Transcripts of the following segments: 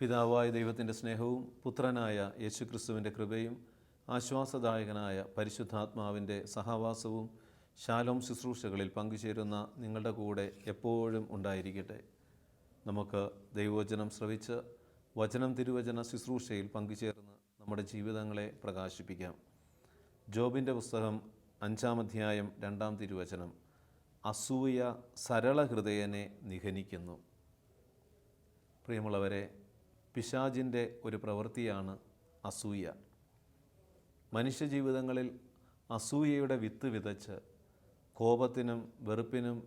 പിതാവായ ദൈവത്തിന്റെ സ്നേഹവും പുത്രനായ യേശുക്രിസ്തുവിന്റെ കൃപയും ആശ്വാസദായകനായ പരിശുദ്ധാത്മാവിന്റെ സഹവാസവും ശാലോം ശുശ്രൂഷകളിൽ പങ്കുചേരുന്ന നിങ്ങളുടെ കൂടെ എപ്പോഴും ഉണ്ടായിരിക്കട്ടെ. നമുക്ക് ദൈവവചനം ശ്രവിച്ച് വചനം തിരുവചന ശുശ്രൂഷയിൽ പങ്കുചേർന്ന് നമ്മുടെ ജീവിതങ്ങളെ പ്രകാശിപ്പിക്കാം. ജോബിന്റെ പുസ്തകം അഞ്ചാം അധ്യായം രണ്ടാം തിരുവചനം അസൂയ സരളഹൃദയനെ നിഘനിക്കുന്നു പ്രിയമുള്ളവരെ പിശാജിന്റെ ഒരു പ്രവൃത്തിയാണ് അസൂയ. മനുഷ്യജീവിതങ്ങളിൽ അസൂയയുടെ വിത്ത് വിതച്ച് കോപത്തിനും വെറുപ്പിനും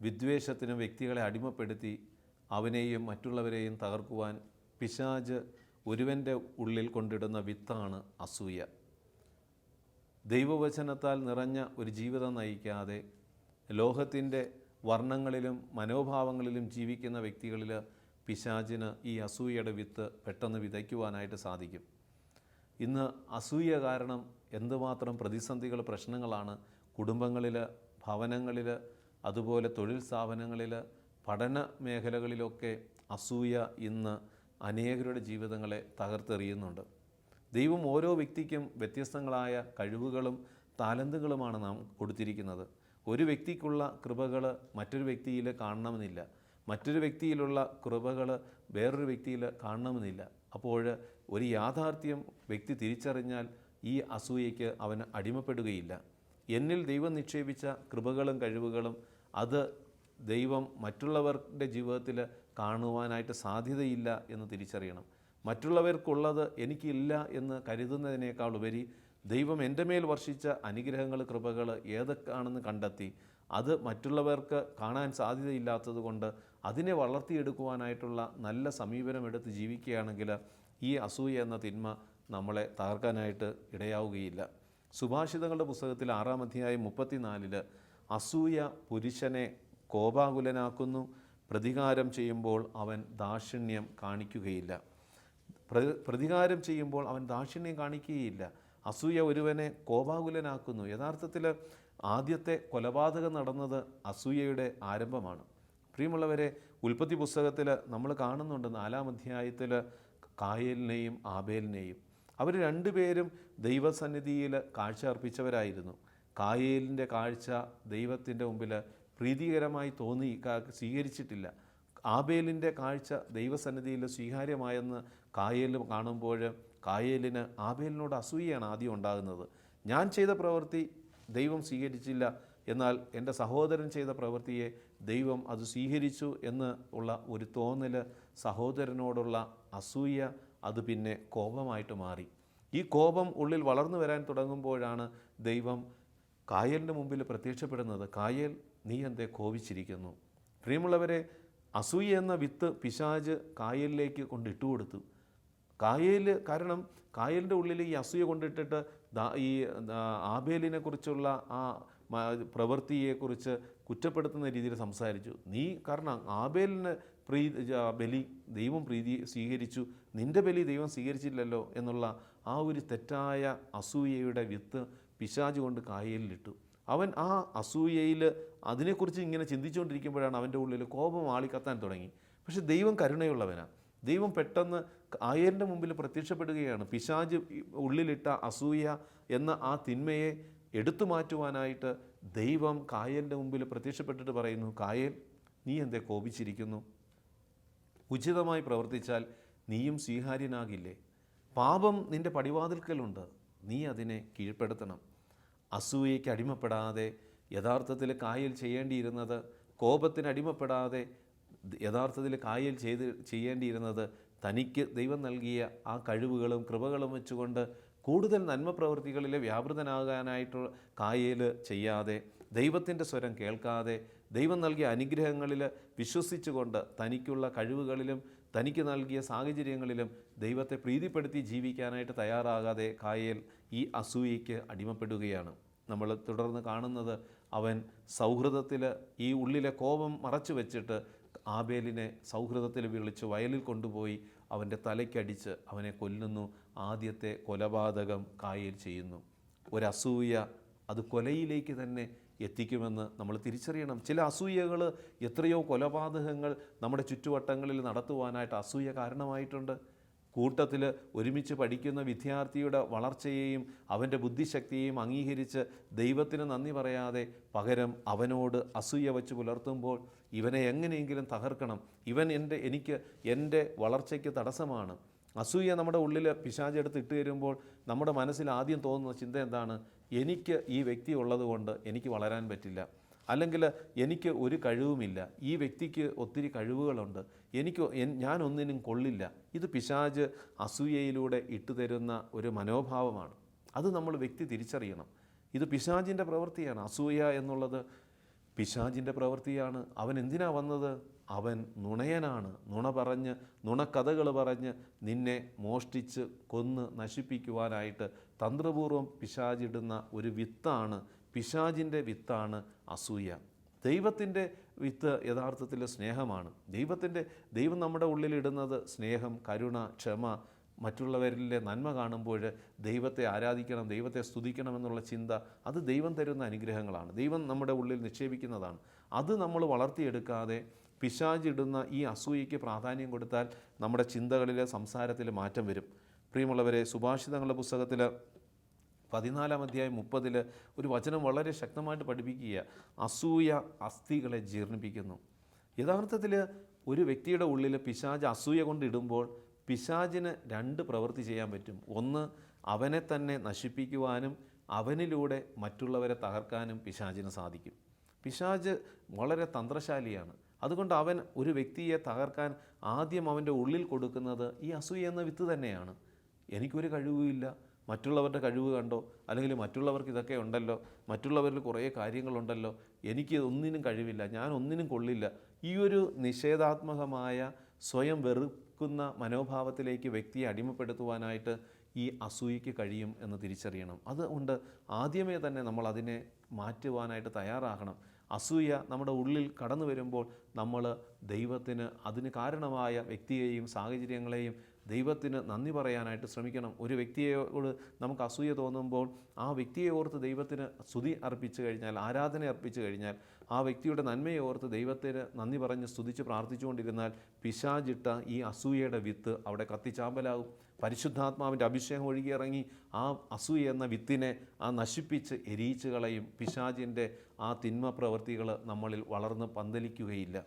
വിദ്വേഷത്തിനും വ്യക്തികളെ അടിമപ്പെടുത്തി അവനെയും മറ്റുള്ളവരെയും തകർക്കുവാൻ പിശാജ് ഒരുവന്റെ ഉള്ളിൽ കൊണ്ടിടുന്ന വിത്താണ് അസൂയ. ദൈവവചനത്താൽ നിറഞ്ഞ ഒരു ജീവിതം നയിക്കാതെ ലോഹത്തിന്റെ വർണങ്ങളിലും മനോഭാവങ്ങളിലും ജീവിക്കുന്ന വ്യക്തികളിൽ പിശാചിന് ഈ അസൂയയുടെ വിത്ത് പെട്ടെന്ന് വിതയ്ക്കുവാനായിട്ട് സാധിക്കും. ഇന്ന് അസൂയ കാരണം എന്തുമാത്രം പ്രതിസന്ധികൾ പ്രശ്നങ്ങളാണ് കുടുംബങ്ങളിൽ ഭവനങ്ങളിൽ അതുപോലെ തൊഴിൽ സ്ഥാപനങ്ങളിൽ പഠന മേഖലകളിലൊക്കെ അസൂയ ഇന്ന് അനേകരുടെ ജീവിതങ്ങളെ തകർത്തെറിയുന്നുണ്ട്. ദൈവം ഓരോ വ്യക്തിക്കും വ്യത്യസ്തങ്ങളായ കഴിവുകളും താലന്തുകളുമാണ് നാം കൊടുത്തിരിക്കുന്നത്. ഒരു വ്യക്തിക്കുള്ള കൃപകൾ മറ്റൊരു വ്യക്തിയിൽ കാണണമെന്നില്ല. മറ്റൊരു വ്യക്തിയിലുള്ള കൃപകൾ വേറൊരു വ്യക്തിയിൽ കാണണമെന്നില്ല. അപ്പോൾ ഒരു യാഥാർത്ഥ്യം വ്യക്തി തിരിച്ചറിഞ്ഞാൽ ഈ അസൂയയ്ക്ക് അവൻ അടിമപ്പെടുകയില്ല. എന്നിൽ ദൈവം നിക്ഷേപിച്ച കൃപകളും കഴിവുകളും അത് ദൈവം മറ്റുള്ളവരുടെ ജീവിതത്തിൽ കാണുവാനായിട്ട് സാധ്യതയില്ല എന്ന് തിരിച്ചറിയണം. മറ്റുള്ളവർക്കുള്ളത് എനിക്കില്ല എന്ന് കരുതുന്നതിനേക്കാൾ ഉപരി ദൈവം എന്റെ മേൽ വർഷിച്ച അനുഗ്രഹങ്ങൾ കൃപകൾ ഏതൊക്കെയാണെന്ന് കണ്ടെത്തി അത് മറ്റുള്ളവർക്ക് കാണാൻ സാധ്യതയില്ലാത്തത് കൊണ്ട് അതിനെ വളർത്തിയെടുക്കുവാനായിട്ടുള്ള നല്ല സമീപനമെടുത്ത് ജീവിക്കുകയാണെങ്കിൽ ഈ അസൂയ എന്ന തിന്മ നമ്മളെ തകർക്കാനായിട്ട് ഇടയാവുകയില്ല. സുഭാഷിതങ്ങളുടെ പുസ്തകത്തിൽ ആറാം അധ്യായം മുപ്പത്തിനാലിൽ അസൂയ പുരുഷനെ കോപാകുലനാക്കുന്നു പ്രതികാരം ചെയ്യുമ്പോൾ അവൻ ദാക്ഷിണ്യം കാണിക്കുകയില്ല. പ്രതികാരം ചെയ്യുമ്പോൾ അവൻ ദാക്ഷിണ്യം കാണിക്കുകയില്ല. അസൂയ ഒരുവനെ കോപാകുലനാക്കുന്നു. യഥാർത്ഥത്തിൽ ആദ്യത്തെ കൊലപാതകം നടന്നത് അസൂയയുടെ ആരംഭമാണ്. പ്രിയമുള്ളവരെ ഉൽപ്പത്തി പുസ്തകത്തിൽ നമ്മൾ കാണുന്നുണ്ട് നാലാം അധ്യായത്തിൽ കായലിനെയും ആബേലിനെയും. അവർ രണ്ടുപേരും ദൈവസന്നിധിയിൽ കാഴ്ച അർപ്പിച്ചവരായിരുന്നു. കായേലിന്റെ കാഴ്ച ദൈവത്തിന്റെ മുമ്പിൽ പ്രീതികരമായി തോന്നി സ്വീകരിച്ചിട്ടില്ല. ആബേലിന്റെ കാഴ്ച ദൈവസന്നിധിയിൽ സ്വീകാര്യമായെന്ന് കായേൽ കാണുമ്പോൾ കായേലിന് ആബേലിനോട് അസൂയയാണ് ആദ്യം ഉണ്ടാകുന്നത്. ഞാൻ ചെയ്ത പ്രവൃത്തി ദൈവം സ്വീകരിച്ചില്ല. എന്നാൽ എന്റെ സഹോദരൻ ചെയ്ത പ്രവൃത്തിയെ ദൈവം അത് സ്വീകരിച്ചു എന്ന് ഉള്ള ഒരു തോന്നൽ സഹോദരനോടുള്ള അസൂയ അത് പിന്നെ കോപമായിട്ട് മാറി. ഈ കോപം ഉള്ളിൽ വളർന്നു വരാൻ തുടങ്ങുമ്പോഴാണ് ദൈവം കായലിന്റെ മുമ്പിൽ പ്രത്യക്ഷപ്പെടുന്നത്. കായൽ നീ എന്തേ കോപിച്ചിരിക്കുന്നു? പ്രിയമുള്ളവരെ അസൂയ എന്ന വിത്ത് പിശാജ് കായലിലേക്ക് കൊണ്ടിട്ട് കൊടുത്തു. കായൽ കാരണം കായലിന്റെ ഉള്ളിൽ ഈ അസൂയ കൊണ്ടിട്ടിട്ട് ഈ ആബേലിനെ കുറിച്ചുള്ള ആ പ്രവൃത്തിയെക്കുറിച്ച് കുറ്റപ്പെടുത്തുന്ന രീതിയിൽ സംസാരിച്ചു. നീ കാരണം ആബേലിന് പ്രീ ബലി ദൈവം പ്രീതി സ്വീകരിച്ചു. നിന്റെ ബലി ദൈവം സ്വീകരിച്ചില്ലല്ലോ എന്നുള്ള ആ ഒരു തെറ്റായ അസൂയയുടെ വിത്ത് പിശാജ് കൊണ്ട് കായലിലിട്ടു. അവൻ ആ അസൂയയിൽ അതിനെക്കുറിച്ച് ഇങ്ങനെ ചിന്തിച്ചുകൊണ്ടിരിക്കുമ്പോഴാണ് അവന്റെ ഉള്ളിൽ കോപം ആളിക്കത്താൻ തുടങ്ങി. പക്ഷെ ദൈവം കരുണയുള്ളവനാണ് ദൈവം പെട്ടെന്ന് ആയലിന്റെ മുമ്പിൽ പ്രത്യക്ഷപ്പെടുകയാണ്. പിശാജ് ഉള്ളിലിട്ട അസൂയ എന്ന ആ തിന്മയെ എടുത്തു മാറ്റുവാനായിട്ട് ദൈവം കായലിന്റെ മുമ്പിൽ പ്രത്യക്ഷപ്പെട്ടിട്ട് പറയുന്നു കായൽ നീ എന്തേ കോപിച്ചിരിക്കുന്നു? ഉചിതമായി പ്രവർത്തിച്ചാൽ നീയും സ്വീകാര്യനാകില്ലേ? പാപം നിന്റെ പടിവാതിൽക്കലുണ്ട്. നീ അതിനെ കീഴ്പ്പെടുത്തണം. അസൂയയ്ക്ക് അടിമപ്പെടാതെ യഥാർത്ഥത്തിൽ കായൽ ചെയ്യേണ്ടിയിരുന്നത് കോപത്തിന് അടിമപ്പെടാതെ യഥാർത്ഥത്തിൽ കായൽ ചെയ്ത് ചെയ്യേണ്ടിയിരുന്നത് തനിക്ക് ദൈവം നൽകിയ ആ കഴിവുകളും കൃപകളും വെച്ചുകൊണ്ട് കൂടുതൽ നന്മ പ്രവൃത്തികളിൽ വ്യാപൃതനാകാനായിട്ട് കായൽ ചെയ്യാതെ ദൈവത്തിന്റെ സ്വരം കേൾക്കാതെ ദൈവം നൽകിയ അനുഗ്രഹങ്ങളിൽ വിശ്വസിച്ചുകൊണ്ട് തനിക്കുള്ള കഴിവുകളിലും തനിക്ക് നൽകിയ സാഹചര്യങ്ങളിലും ദൈവത്തെ പ്രീതിപ്പെടുത്തി ജീവിക്കാനായിട്ട് തയ്യാറാകാതെ കായൽ ഈ അസൂയയ്ക്ക് അടിമപ്പെടുകയാണ്. നമ്മൾ തുടർന്ന് കാണുന്നത് അവൻ സൗഹൃദത്തിൽ ഈ ഉള്ളിലെ കോപം മറച്ചു വെച്ചിട്ട് ആബേലിനെ സൗഹൃദത്തിൽ വിളിച്ച് വയലിൽ കൊണ്ടുപോയി അവന്റെ തലയ്ക്കടിച്ച് അവനെ കൊല്ലുന്നു. ആദ്യത്തെ കൊലപാതകം കായൽ ചെയ്യുന്നു. ഒരസൂയ അത് കൊലയിലേക്ക് തന്നെ എത്തിക്കുമെന്ന് നമ്മൾ തിരിച്ചറിയണം. ചില അസൂയകൾ എത്രയോ കൊലപാതകങ്ങൾ നമ്മുടെ ചുറ്റുവട്ടങ്ങളിൽ നടത്തുവാനായിട്ട് അസൂയ കാരണമായിട്ടുണ്ട്. കൂട്ടത്തിൽ ഒരുമിച്ച് പഠിക്കുന്ന വിദ്യാർത്ഥിയുടെ വളർച്ചയെയും അവന്റെ ബുദ്ധിശക്തിയെയും അംഗീകരിച്ച് ദൈവത്തിന് നന്ദി പറയാതെ പകരം അവനോട് അസൂയ വച്ച് പുലർത്തുമ്പോൾ ഇവനെ എങ്ങനെയെങ്കിലും തകർക്കണം. ഇവൻ എന്റെ എനിക്ക് എന്റെ വളർച്ചയ്ക്ക് തടസ്സമാണ്. അസൂയ നമ്മുടെ ഉള്ളിൽ പിശാചെടുത്ത് ഇട്ട് തരുമ്പോൾ നമ്മുടെ മനസ്സിൽ ആദ്യം തോന്നുന്ന ചിന്ത എന്താണ്? എനിക്ക് ഈ വ്യക്തി ഉള്ളതുകൊണ്ട് എനിക്ക് വളരാൻ പറ്റില്ല. അല്ലെങ്കിൽ എനിക്ക് ഒരു കഴിവുമില്ല. ഈ വ്യക്തിക്ക് ഒത്തിരി കഴിവുകളുണ്ട്. എനിക്ക് ഞാനൊന്നിനും കൊള്ളില്ല. ഇത് പിശാജ് അസൂയയിലൂടെ ഇട്ടുതരുന്ന ഒരു മനോഭാവമാണ്. അത് നമ്മൾ വ്യക്തി തിരിച്ചറിയണം. ഇത് പിശാജിന്റെ പ്രവൃത്തിയാണ്. അസൂയ എന്നുള്ളത് പിശാജിന്റെ പ്രവൃത്തിയാണ്. അവൻ എന്തിനാ വന്നത്? അവൻ നുണയനാണ്. നുണ പറഞ്ഞ് നുണക്കഥകൾ പറഞ്ഞ് നിന്നെ മോഷ്ടിച്ച് കൊന്ന് നശിപ്പിക്കുവാനായിട്ട് തന്ത്രപൂർവം പിശാജിടുന്ന ഒരു വിത്താണ് പിശാജിന്റെ വിത്താണ് അസൂയ. ദൈവത്തിന്റെ വിത്ത് യഥാർത്ഥത്തിൽ സ്നേഹമാണ്. ദൈവത്തിന്റെ ദൈവം നമ്മുടെ ഉള്ളിലിടുന്നത് സ്നേഹം കരുണ ക്ഷമ മറ്റുള്ളവരിലെ നന്മ കാണുമ്പോൾ ദൈവത്തെ ആരാധിക്കണം ദൈവത്തെ സ്തുതിക്കണം എന്നുള്ള ചിന്ത അത് ദൈവം തരുന്ന അനുഗ്രഹങ്ങളാണ്. ദൈവം നമ്മുടെ ഉള്ളിൽ നിക്ഷേപിക്കുന്നതാണ്. അത് നമ്മൾ വളർത്തിയെടുക്കാതെ പിശാചിടുന്ന ഈ അസൂയയ്ക്ക് പ്രാധാന്യം കൊടുത്താൽ നമ്മുടെ ചിന്തകളിലെ സംസാരത്തിൽ മാറ്റം വരും. പ്രിയമുള്ളവരെ സുഭാഷിതങ്ങളുടെ പുസ്തകത്തിൽ പതിനാലാം അധ്യായം മുപ്പതിൽ ഒരു വചനം വളരെ ശക്തമായിട്ട് പഠിപ്പിക്കുക. അസൂയ അസ്ഥികളെ ജീർണിപ്പിക്കുന്നു. യഥാർത്ഥത്തിൽ ഒരു വ്യക്തിയുടെ ഉള്ളിൽ പിശാജ് അസൂയ കൊണ്ടിടുമ്പോൾ പിശാജിന് രണ്ട് പ്രവൃത്തി ചെയ്യാൻ പറ്റും. ഒന്ന് അവനെ തന്നെ നശിപ്പിക്കുവാനും അവനിലൂടെ മറ്റുള്ളവരെ തകർക്കാനും പിശാജിന് സാധിക്കും. പിശാജ് വളരെ തന്ത്രശാലിയാണ്. അതുകൊണ്ട് അവൻ ഒരു വ്യക്തിയെ തകർക്കാൻ ആദ്യം അവന്റെ ഉള്ളിൽ കൊടുക്കുന്നത് ഈ അസൂയ എന്ന വിത്ത് തന്നെയാണ്. എനിക്കൊരു കഴിവുമില്ല. മറ്റുള്ളവരുടെ കഴിവ് കണ്ടോ? അല്ലെങ്കിൽ മറ്റുള്ളവർക്ക് ഇതൊക്കെ ഉണ്ടല്ലോ? മറ്റുള്ളവരിൽ കുറേ കാര്യങ്ങളുണ്ടല്ലോ? എനിക്ക് ഒന്നിനും കഴിവില്ല ഞാൻ ഒന്നിനും കൊള്ളില്ല. ഈ ഒരു നിഷേധാത്മകമായ സ്വയം വെറുക്കുന്ന മനോഭാവത്തിലേക്ക് വ്യക്തിയെ അടിമപ്പെടുത്തുവാനായിട്ട് ഈ അസൂയയ്ക്ക് കഴിയും എന്ന് തിരിച്ചറിയണം. അതുകൊണ്ട് ആദ്യമേ തന്നെ നമ്മൾ അതിനെ മാറ്റുവാനായിട്ട് തയ്യാറാകണം. അസൂയ നമ്മുടെ ഉള്ളിൽ കടന്നു വരുമ്പോൾ നമ്മൾ ദൈവത്തിന് അതിന് കാരണമായ വ്യക്തിയെയും സാഹചര്യങ്ങളെയും ദൈവത്തിന് നന്ദി പറയാനായിട്ട് ശ്രമിക്കണം. ഒരു വ്യക്തിയോട് നമുക്ക് അസൂയ തോന്നുമ്പോൾ ആ വ്യക്തിയെ ഓർത്ത് ദൈവത്തിന് സ്തുതി അർപ്പിച്ചു കഴിഞ്ഞാൽ ആരാധന അർപ്പിച്ചു കഴിഞ്ഞാൽ ആ വ്യക്തിയുടെ നന്മയെ ഓർത്ത് ദൈവത്തിന് നന്ദി പറഞ്ഞ് സ്തുതിച്ച് പ്രാർത്ഥിച്ചുകൊണ്ടിരുന്നാൽ പിശാചിട്ട ഈ അസൂയയുടെ വിത്ത് അവിടെ കത്തിച്ചാമ്പലാകും. പരിശുദ്ധാത്മാവിന്റെ അഭിഷേകം ഒഴുകിയിറങ്ങി ആ അസൂയ എന്ന വിത്തിനെ ആ നശിപ്പിച്ച് എരിയിച്ചു കളയും. പിശാചിന്റെ ആ തിന്മ പ്രവൃത്തികൾ നമ്മളിൽ വളർന്ന് പന്തലിക്കുകയില്ല.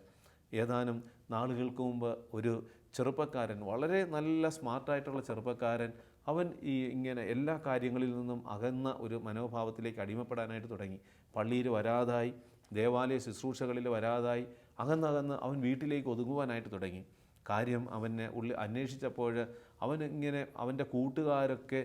ഏതാനും നാളുകൾക്ക് മുമ്പ് ഒരു ചെറുപ്പക്കാരൻ വളരെ നല്ല സ്മാർട്ടായിട്ടുള്ള ചെറുപ്പക്കാരൻ അവൻ ഈ ഇങ്ങനെ എല്ലാ കാര്യങ്ങളിൽ നിന്നും അകന്ന ഒരു മനോഭാവത്തിലേക്ക് അടിമപ്പെടാനായിട്ട് തുടങ്ങി. പള്ളിയിൽ വരാതായി ദേവാലയ ശുശ്രൂഷകളിൽ വരാതായി അകന്നകന്ന് അവൻ വീട്ടിലേക്ക് ഒതുങ്ങുവാനായിട്ട് തുടങ്ങി. കാര്യം അവനെ ഉള്ളിൽ അന്വേഷിച്ചപ്പോൾ അവൻ ഇങ്ങനെ അവന്റെ കൂട്ടുകാരൊക്കെ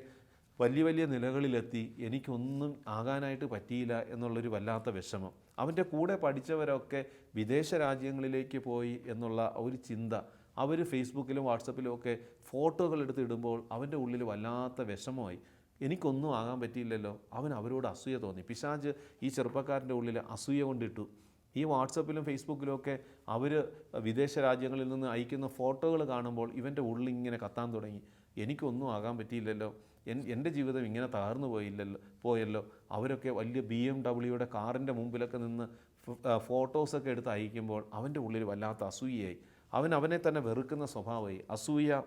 വലിയ വലിയ നിലകളിലെത്തി എനിക്കൊന്നും ആകാനായിട്ട് പറ്റിയില്ല എന്നുള്ളൊരു വല്ലാത്ത വിഷമം. അവന്റെ കൂടെ പഠിച്ചവരൊക്കെ വിദേശ രാജ്യങ്ങളിലേക്ക് പോയി എന്നുള്ള ഒരു ചിന്ത അവർ ഫേസ്ബുക്കിലും വാട്സപ്പിലും ഒക്കെ ഫോട്ടോകൾ എടുത്ത് ഇടുമ്പോൾ അവന്റെ ഉള്ളിൽ വല്ലാത്ത വിഷമമായി. എനിക്കൊന്നും ആകാൻ പറ്റിയില്ലല്ലോ. അവൻ അവരോട് അസൂയ തോന്നി. പിശാജ് ഈ ചെറുപ്പക്കാരന്റെ ഉള്ളിൽ അസൂയ കൊണ്ടിട്ടു. ഈ വാട്സപ്പിലും ഫേസ്ബുക്കിലും ഒക്കെ അവർ വിദേശ രാജ്യങ്ങളിൽ നിന്ന് അയക്കുന്ന ഫോട്ടോകൾ കാണുമ്പോൾ ഇവന്റെ ഉള്ളിൽ ഇങ്ങനെ കത്താൻ തുടങ്ങി. എനിക്കൊന്നും ആകാൻ പറ്റിയില്ലല്ലോ. എൻ എന്റെ ജീവിതം ഇങ്ങനെ തകർന്നു പോയില്ലല്ലോ പോയല്ലോ. അവരൊക്കെ വലിയ ബി എം ഡബ്ല്യൂയുടെ കാറിന്റെ മുമ്പിലൊക്കെ നിന്ന് ഫോട്ടോസൊക്കെ എടുത്ത് അയക്കുമ്പോൾ അവന്റെ ഉള്ളിൽ വല്ലാത്ത അസൂയയായി. അവൻ അവനെ തന്നെ വെറുക്കുന്ന സ്വഭാവമായി അസൂയ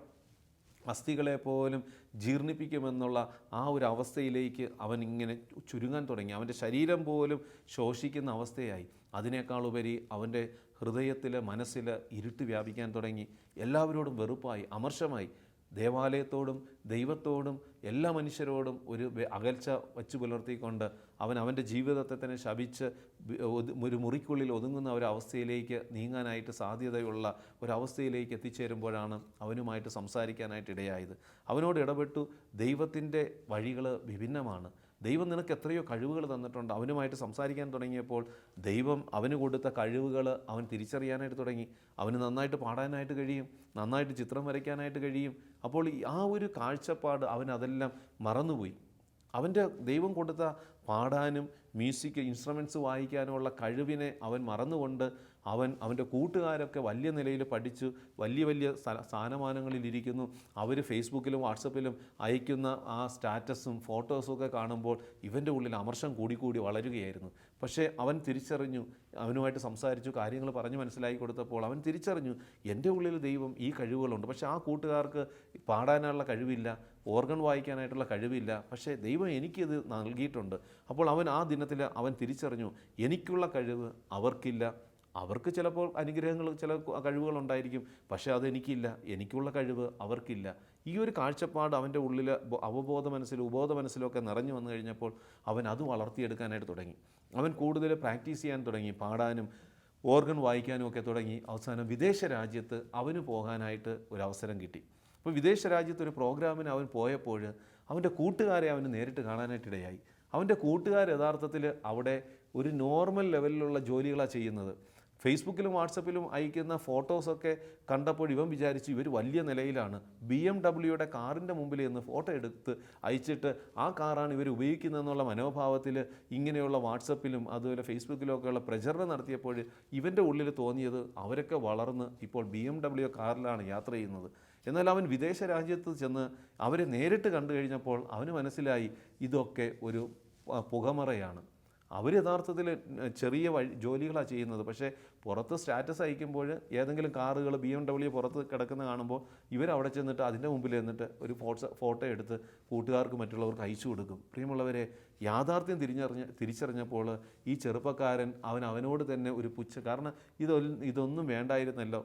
അസ്ഥികളെ പോലും ജീർണിപ്പിക്കുമെന്നുള്ള ആ ഒരു അവസ്ഥയിലേക്ക് അവൻ ഇങ്ങനെ ചുരുങ്ങാൻ തുടങ്ങി. അവന്റെ ശരീരം പോലും ശോഷിക്കുന്ന അവസ്ഥയായി. അതിനേക്കാളുപരി അവന്റെ ഹൃദയത്തിൽ മനസ്സിൽ ഇരുട്ട് വ്യാപിക്കാൻ തുടങ്ങി. എല്ലാവരോടും വെറുപ്പായി അമർഷമായി. ദേവാലയത്തോടും ദൈവത്തോടും എല്ലാ മനുഷ്യരോടും ഒരു അകൽച്ച വച്ചു പുലർത്തിക്കൊണ്ട് അവൻ അവന്റെ ജീവിതത്തെ തന്നെ ശപിച്ച് ഒരു മുറിക്കുള്ളിൽ ഒതുങ്ങുന്ന ഒരു അവസ്ഥയിലേക്ക് നീങ്ങാനായിട്ട് സാധ്യതയുള്ള ഒരവസ്ഥയിലേക്ക് എത്തിച്ചേരുമ്പോഴാണ് അവനുമായിട്ട് സംസാരിക്കാനായിട്ട് ഇടയായത്. അവനോട് ഇടപെട്ടു. ദൈവത്തിന്റെ വഴികൾ വിഭിന്നമാണ്. ദൈവം നിനക്ക് എത്രയോ കഴിവുകൾ തന്നിട്ടുണ്ട്. അവനുമായിട്ട് സംസാരിക്കാൻ തുടങ്ങിയപ്പോൾ ദൈവം അവന് കൊടുത്ത കഴിവുകൾ അവൻ തിരിച്ചറിയാനായിട്ട് തുടങ്ങി. അവന് നന്നായിട്ട് പാടാനായിട്ട് കഴിയും. നന്നായിട്ട് ചിത്രം വരയ്ക്കാനായിട്ട് കഴിയും. അപ്പോൾ ആ ഒരു കാഴ്ചപ്പാട് അവൻ അതെല്ലാം മറന്നുപോയി. അവന്റെ ദൈവം കൊടുത്ത പാടാനും മ്യൂസിക് ഇൻസ്ട്രുമെന്റ്സ് വായിക്കാനുമുള്ള കഴിവിനെ അവൻ മറന്നുകൊണ്ട് അവൻ അവന്റെ കൂട്ടുകാരൊക്കെ വലിയ നിലയിൽ പഠിച്ച് വലിയ വലിയ സ്ഥാനമാനങ്ങളിലിരിക്കുന്നു അവർ ഫേസ്ബുക്കിലും വാട്സപ്പിലും അയക്കുന്ന ആ സ്റ്റാറ്റസും ഫോട്ടോസും ഒക്കെ കാണുമ്പോൾ ഇവന്റെ ഉള്ളിൽ അമർഷം കൂടിക്കൂടി വളരുകയായിരുന്നു. പക്ഷേ അവൻ തിരിച്ചറിഞ്ഞു അവനുമായിട്ട് സംസാരിച്ചു കാര്യങ്ങൾ പറഞ്ഞു മനസ്സിലാക്കി കൊടുത്തപ്പോൾ അവൻ തിരിച്ചറിഞ്ഞു എന്റെ ഉള്ളിൽ ദൈവം ഈ കഴിവുകളുണ്ട്. പക്ഷേ ആ കൂട്ടുകാർക്ക് പാടാനുള്ള കഴിവില്ല ഓർഗൺ വായിക്കാനായിട്ടുള്ള കഴിവില്ല. പക്ഷേ ദൈവം എനിക്കിത് നൽകിയിട്ടുണ്ട്. അപ്പോൾ അവൻ ആ ദിനത്തിൽ അവൻ തിരിച്ചറിഞ്ഞു എനിക്കുള്ള കഴിവ് അവർക്കില്ല. അവർക്ക് ചിലപ്പോൾ അനുഗ്രഹങ്ങൾ ചില കഴിവുകൾ ഉണ്ടായിരിക്കും പക്ഷേ അതെനിക്കില്ല. എനിക്കുള്ള കഴിവ് അവർക്കില്ല. ഈ ഒരു കാഴ്ചപ്പാട് അവന്റെ ഉള്ളിൽ അവബോധ മനസ്സിലും ഉബോധ മനസ്സിലൊക്കെ നിറഞ്ഞു വന്നു കഴിഞ്ഞപ്പോൾ അവൻ അത് വളർത്തിയെടുക്കാനായിട്ട് തുടങ്ങി. അവൻ കൂടുതൽ പ്രാക്ടീസ് ചെയ്യാൻ തുടങ്ങി പാടാനും ഓർഗൻ വായിക്കാനും ഒക്കെ തുടങ്ങി. അവസാനം വിദേശ രാജ്യത്ത് അവന് പോകാനായിട്ട് ഒരു അവസരം കിട്ടി. അപ്പോൾ വിദേശ രാജ്യത്ത് ഒരു പ്രോഗ്രാമിന് അവൻ പോയപ്പോൾ അവന്റെ കൂട്ടുകാരെ അവന് നേരിട്ട് കാണാനായിട്ടിടയായി അവന്റെ കൂട്ടുകാർ യഥാർത്ഥത്തിൽ അവിടെ ഒരു നോർമൽ ലെവലിലുള്ള ജോലികളാണ് ചെയ്യുന്നത്. ഫേസ്ബുക്കിലും വാട്സപ്പിലും അയക്കുന്ന ഫോട്ടോസൊക്കെ കണ്ടപ്പോൾ ഇവൻ വിചാരിച്ചു ഇവർ വലിയ നിലയിലാണ്. ബി എം ഡബ്ല്യൂയുടെ കാറിന്റെ മുമ്പിൽ നിന്ന് ഫോട്ടോ എടുത്ത് അയച്ചിട്ട് ആ കാറാണ് ഇവർ ഉപയോഗിക്കുന്നതെന്നുള്ള മനോഭാവത്തിൽ ഇങ്ങനെയുള്ള വാട്സപ്പിലും അതുപോലെ ഫേസ്ബുക്കിലും ഒക്കെയുള്ള പ്രചരണം നടത്തിയപ്പോൾ ഇവന്റെ ഉള്ളിൽ തോന്നിയത് അവരൊക്കെ വളർന്ന് ഇപ്പോൾ ബി എം ഡബ്ല്യു കാറിലാണ് യാത്ര ചെയ്യുന്നത്. എന്നാൽ അവൻ വിദേശ രാജ്യത്ത് ചെന്ന് അവരെ നേരിട്ട് കണ്ടു കഴിഞ്ഞപ്പോൾ അവന് മനസ്സിലായി ഇതൊക്കെ ഒരു പുകമറയാണ്. അവർ യഥാർത്ഥത്തിൽ ചെറിയ വഴി ജോലികളാണ് ചെയ്യുന്നത്. പക്ഷേ പുറത്ത് സ്റ്റാറ്റസ് അയക്കുമ്പോൾ ഏതെങ്കിലും കാറുകൾ ബി എം ഡബ്ല്യു പുറത്ത് കിടക്കുന്ന കാണുമ്പോൾ ഇവർ അവിടെ ചെന്നിട്ട് അതിന്റെ മുമ്പിൽ നിന്നിട്ട് ഒരു ഫോട്ടോ ഫോട്ടോ എടുത്ത് കൂട്ടുകാർക്ക് മറ്റുള്ളവർക്ക് അയച്ചു കൊടുക്കും. പ്രിയമുള്ളവരെ യാഥാർത്ഥ്യം തിരിഞ്ഞറിഞ്ഞ തിരിച്ചറിഞ്ഞപ്പോൾ ഈ ചെറുപ്പക്കാരൻ അവൻ അവനോട് തന്നെ ഒരു പുച്ഛ. കാരണം ഇതൊന്നും ഇതൊന്നും വേണ്ടായിരുന്നല്ലോ.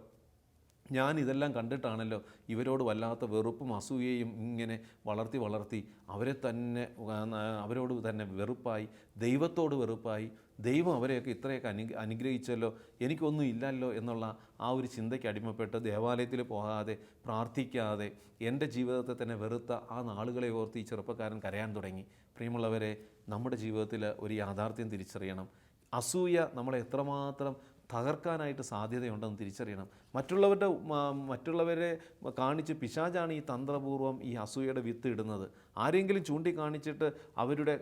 ഞാൻ ഇതെല്ലാം കണ്ടിട്ടാണല്ലോ ഇവരോട് വല്ലാത്ത വെറുപ്പും അസൂയയും ഇങ്ങനെ വളർത്തി വളർത്തി അവരെ തന്നെ അവരോട് തന്നെ വെറുപ്പായി ദൈവത്തോട് വെറുപ്പായി ദൈവം അവരെയൊക്കെ ഇത്രയൊക്കെ അനു അനുഗ്രഹിച്ചല്ലോ എനിക്കൊന്നും ഇല്ലല്ലോ എന്നുള്ള ആ ഒരു ചിന്തയ്ക്ക് അടിമപ്പെട്ട് ദേവാലയത്തിൽ പോകാതെ പ്രാർത്ഥിക്കാതെ എന്റെ ജീവിതത്തെ തന്നെ വെറുത്ത ആ നാളുകളെ ഓർത്ത് ഈ ചെറുപ്പക്കാരൻ കരയാൻ തുടങ്ങി. പ്രിയമുള്ളവരെ നമ്മുടെ ജീവിതത്തിൽ ഒരു യാഥാർത്ഥ്യം തിരിച്ചറിയണം. അസൂയ നമ്മളെ എത്രമാത്രം തകർക്കാനായിട്ട് സാധ്യതയുണ്ടെന്ന് തിരിച്ചറിയണം. മറ്റുള്ളവരുടെ മറ്റുള്ളവരെ കാണിച്ച് പിശാചാണ് ഈ തന്ത്രപൂർവം ഈ അസൂയയുടെ വിത്ത് ഇടുന്നത്. ആരെങ്കിലും ചൂണ്ടിക്കാണിച്ചിട്ട് അവരുടെ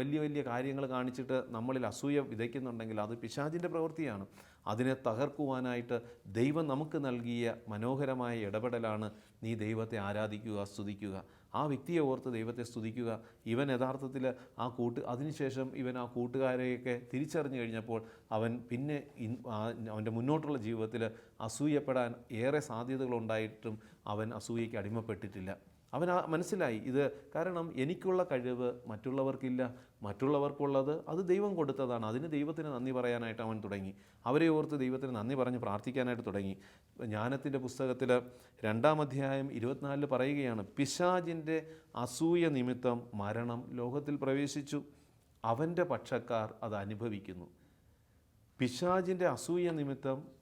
വലിയ വലിയ കാര്യങ്ങൾ കാണിച്ചിട്ട് നമ്മളിൽ അസൂയ വിതയ്ക്കുന്നുണ്ടെങ്കിൽ അത് പിശാചിന്റെ പ്രവൃത്തിയാണ്. അതിനെ തകർക്കുവാനായിട്ട് ദൈവം നമുക്ക് നൽകിയ മനോഹരമായ ഇടപെടലാണ് നീ ദൈവത്തെ ആരാധിക്കുക സ്തുതിക്കുക. ആ വ്യക്തിയെ ഓർത്ത് ദൈവത്തെ സ്തുതിക്കുക. ഇവൻ യഥാർത്ഥത്തിൽ ആ കൂട്ട് അതിനുശേഷം ഇവൻ ആ കൂട്ടുകാരെയൊക്കെ തിരിച്ചറിഞ്ഞു കഴിഞ്ഞപ്പോൾ അവൻ പിന്നെ അവന്റെ മുന്നോട്ടുള്ള ജീവിതത്തിൽ അസൂയപ്പെടാൻ ഏറെ സാധ്യതകളുണ്ടായിട്ടും അവൻ അസൂയയ്ക്ക് അടിമപ്പെട്ടിട്ടില്ല. അവൻ മനസ്സിലായി ഇത് കാരണം എനിക്കുള്ള കഴിവ് മറ്റുള്ളവർക്കില്ല. മറ്റുള്ളവർക്കുള്ളത് അത് ദൈവം കൊടുത്തതാണ്. അതിന് ദൈവത്തിന് നന്ദി പറയാനായിട്ട് അവൻ തുടങ്ങി. അവരെ ഓർത്ത് ദൈവത്തിന് നന്ദി പറഞ്ഞ് പ്രാർത്ഥിക്കാനായിട്ട് തുടങ്ങി. ജ്ഞാനത്തിന്റെ പുസ്തകത്തിൽ രണ്ടാം അധ്യായം ഇരുപത്തിനാലിൽ പറയുകയാണ് പിശാജിന്റെ അസൂയ നിമിത്തം മരണം ലോകത്തിൽ പ്രവേശിച്ചു. അവന്റെ പക്ഷക്കാർ അത് അനുഭവിക്കുന്നു. പിശാജിന്റെ അസൂയ നിമിത്തം